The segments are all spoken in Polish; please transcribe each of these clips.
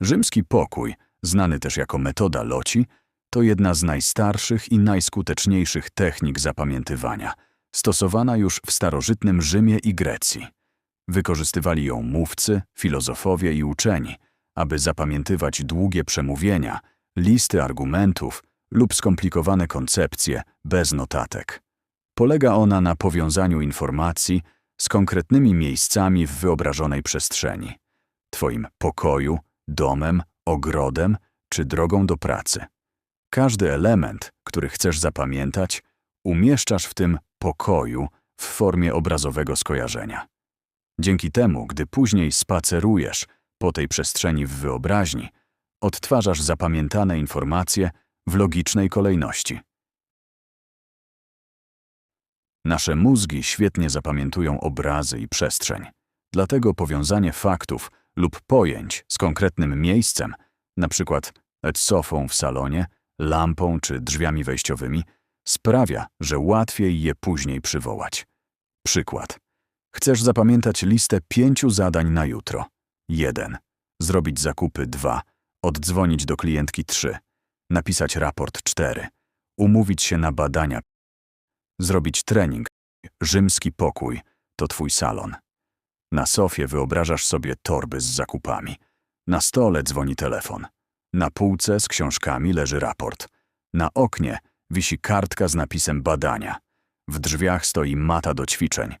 Rzymski pokój, znany też jako metoda loci, to jedna z najstarszych i najskuteczniejszych technik zapamiętywania, stosowana już w starożytnym Rzymie i Grecji. Wykorzystywali ją mówcy, filozofowie i uczeni, aby zapamiętywać długie przemówienia, listy argumentów lub skomplikowane koncepcje bez notatek. Polega ona na powiązaniu informacji z konkretnymi miejscami w wyobrażonej przestrzeni. Twoim pokoju, domem, ogrodem czy drogą do pracy. Każdy element, który chcesz zapamiętać, umieszczasz w tym pokoju w formie obrazowego skojarzenia. Dzięki temu, gdy później spacerujesz po tej przestrzeni w wyobraźni, odtwarzasz zapamiętane informacje w logicznej kolejności. Nasze mózgi świetnie zapamiętują obrazy i przestrzeń. Dlatego powiązanie faktów lub pojęć z konkretnym miejscem, np. sofą w salonie, lampą czy drzwiami wejściowymi, sprawia, że łatwiej je później przywołać. Przykład. Chcesz zapamiętać listę pięciu zadań na jutro. 1. Zrobić zakupy 2. Oddzwonić do klientki 3. Napisać raport 4. Umówić się na badania. Zrobić trening. Rzymski pokój to twój salon. Na sofie wyobrażasz sobie torby z zakupami. Na stole dzwoni telefon. Na półce z książkami leży raport. Na oknie wisi kartka z napisem badania. W drzwiach stoi mata do ćwiczeń.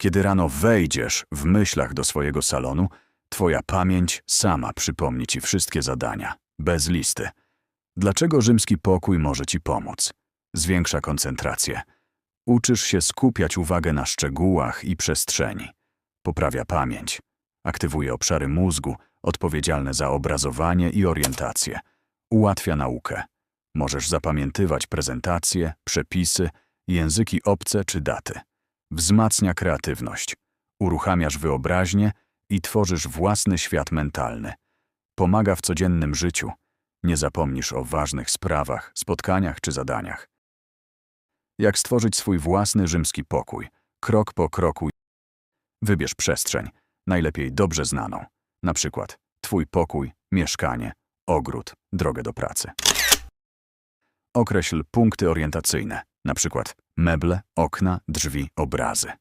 Kiedy rano wejdziesz w myślach do swojego salonu, twoja pamięć sama przypomni ci wszystkie zadania, bez listy. Dlaczego rzymski pokój może ci pomóc? Zwiększa koncentrację. Uczysz się skupiać uwagę na szczegółach i przestrzeni. Poprawia pamięć. Aktywuje obszary mózgu odpowiedzialne za obrazowanie i orientację. Ułatwia naukę. Możesz zapamiętywać prezentacje, przepisy, języki obce czy daty. Wzmacnia kreatywność. Uruchamiasz wyobraźnię i tworzysz własny świat mentalny. Pomaga w codziennym życiu. Nie zapomnisz o ważnych sprawach, spotkaniach czy zadaniach. Jak stworzyć swój własny rzymski pokój? Krok po kroku. Wybierz przestrzeń, najlepiej dobrze znaną. Na przykład twój pokój, mieszkanie, ogród, drogę do pracy. Określ punkty orientacyjne, na przykład meble, okna, drzwi, obrazy.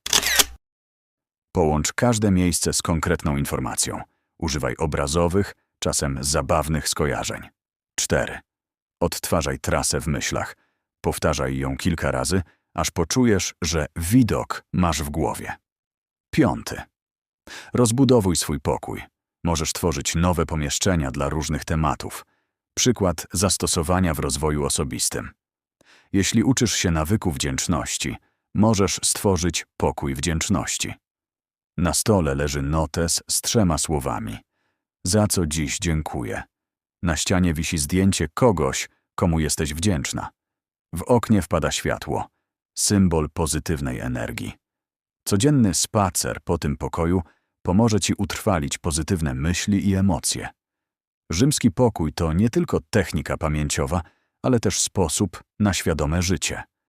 Połącz każde miejsce z konkretną informacją. Używaj obrazowych, czasem zabawnych skojarzeń. 4. Odtwarzaj trasę w myślach. Powtarzaj ją kilka razy, aż poczujesz, że widok masz w głowie. 5. Rozbudowuj swój pokój. Możesz tworzyć nowe pomieszczenia dla różnych tematów. Przykład zastosowania w rozwoju osobistym. Jeśli uczysz się nawyku wdzięczności, możesz stworzyć pokój wdzięczności. Na stole leży notes z trzema słowami. Za co dziś dziękuję. Na ścianie wisi zdjęcie kogoś, komu jesteś wdzięczna. W oknie wpada światło. Symbol pozytywnej energii. Codzienny spacer po tym pokoju pomoże ci utrwalić pozytywne myśli i emocje. Rzymski pokój to nie tylko technika pamięciowa, ale też sposób na świadome życie.